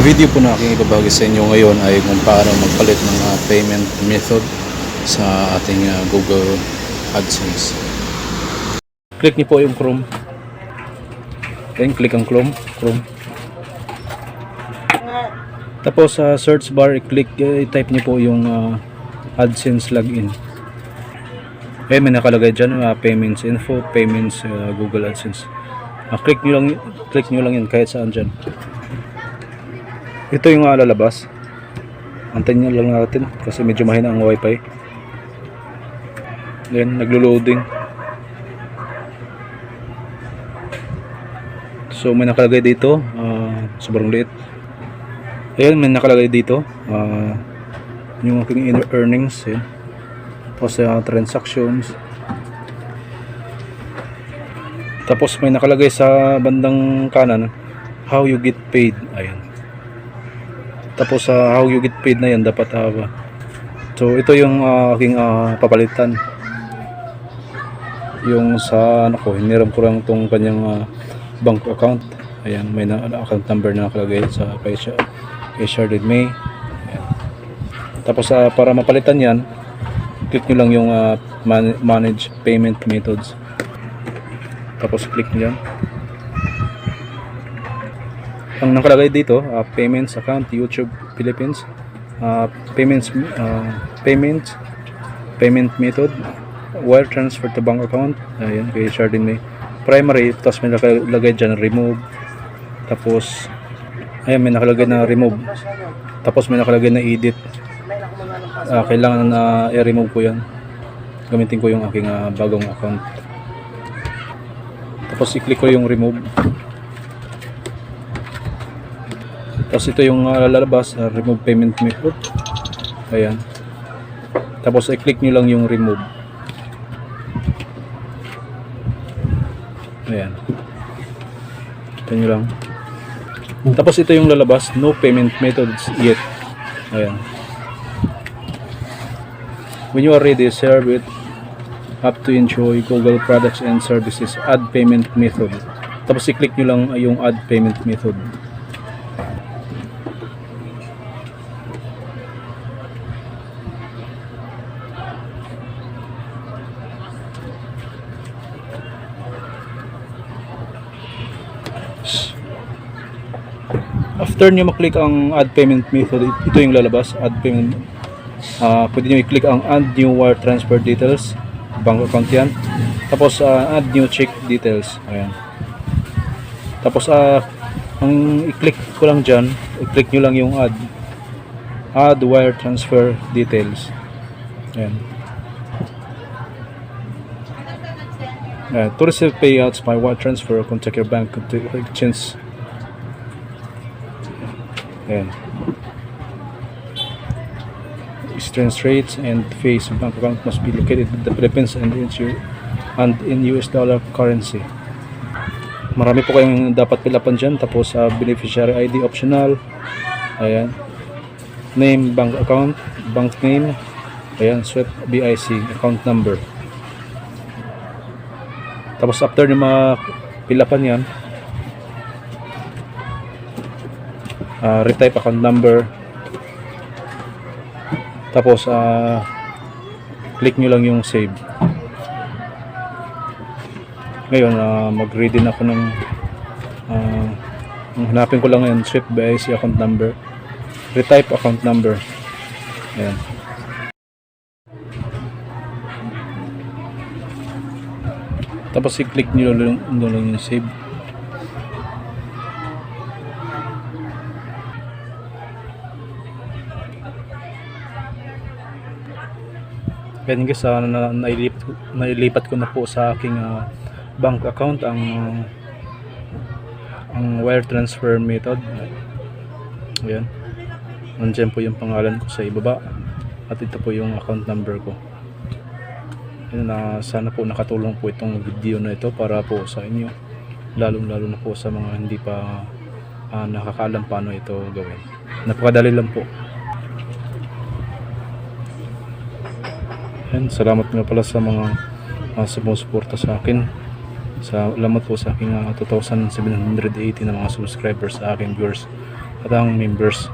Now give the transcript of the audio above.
Ang video po na aking ibabagi sa inyo ngayon ay kung paano magpalit ng ah, payment method sa ating ah, Google AdSense. Click niyo po yung Chrome. Then click ang Chrome. Chrome. Tapos sa search bar, i-click, eh, i-type niyo po yung ah, AdSense login. Eh, may nakalagay dyan, ah, payments info, payments ah, Google AdSense. Ah, click niyo lang, click niyo lang yun kahit saan dyan. Ito yung uh, lalabas. Antayin nyo lang natin kasi medyo mahina ang wifi. Then, naglo-loading. So, may nakalagay dito. ah, sobrang liit. Ayan, may nakalagay dito. ah, yung aking earnings. Ayan. Tapos, ah, transactions. Tapos, may nakalagay sa bandang kanan. How you get paid. Ayan. Tapos sa how you get paid na yan dapat uh, So ito yung ah, aking ah, papalitan. Yung sa ano ko, hiniram ko lang tong kanyang ah, bank account. Ayan, may na, account number na nakalagay sa kay, kay Sharded May. Ayan. Tapos ah, para mapalitan yan, click nyo lang yung ah, man- manage payment methods. Tapos click nyo yan. Ang nakalagay dito, uh, payments account YouTube Philippines, uh, payments uh, payment payment method, wire transfer to bank account, ayan kay Chardin may primary, tapos may nakalagay dyan remove, tapos ayan may nakalagay na remove, tapos may nakalagay na edit, Ah, kailangan na i-remove ko yan, gamitin ko yung aking ah, bagong account, tapos i-click ko yung remove, Tapos ito yung uh, lalabas, uh, remove payment method. Ayan. Tapos i-click nyo lang yung remove. Ayan. Ito nyo lang. Tapos ito yung lalabas, no payment methods yet. Ayan. When you are ready, serve it up to enjoy Google products and services. Add payment method. Tapos i-click nyo lang yung add payment method. After nyo maklik ang add payment method, ito yung lalabas, add payment. Ah, pwede nyo i-click ang add new wire transfer details, bank account yan. Tapos ah, add new check details. Ayan. Tapos ah, ang i-click ko lang dyan, i-click nyo lang yung add. Add wire transfer details. Ayan. Uh, to receive payouts by wire transfer, contact your bank to exchange Ayan. Exchange rates and fees of bank account must be located in the Philippines and in, and in US dollar currency. Marami po kayong dapat pilapan dyan. Tapos sa beneficiary ID optional. Ayan. Name, bank account, bank name. Ayan, SWIFT BIC, account number. Tapos after nyo mapilapan yan, uh, retype account number. Tapos uh, click nyo lang yung save. Ngayon uh, mag read din ako ng uh, hanapin ko lang yan Swift BIC account number. Retype account number. Ayan. Tapos i-click nyo lang, lang yung save Ganyan guys, uh, na, nailipat, nailipat ko na po sa aking ah, bank account ang ang wire transfer method. Ayan. Nandiyan po yung pangalan ko sa ibaba. At ito po yung account number ko. Ayan, na sana po nakatulong po itong video na ito para po sa inyo. Lalong lalo na po sa mga hindi pa ah, nakakaalam paano ito gawin. Napakadali lang po. Yan, salamat nga pala sa mga uh, sumusuporta sa akin. Salamat po sa aking ah, 2,780 na mga subscribers sa aking viewers. at ang members.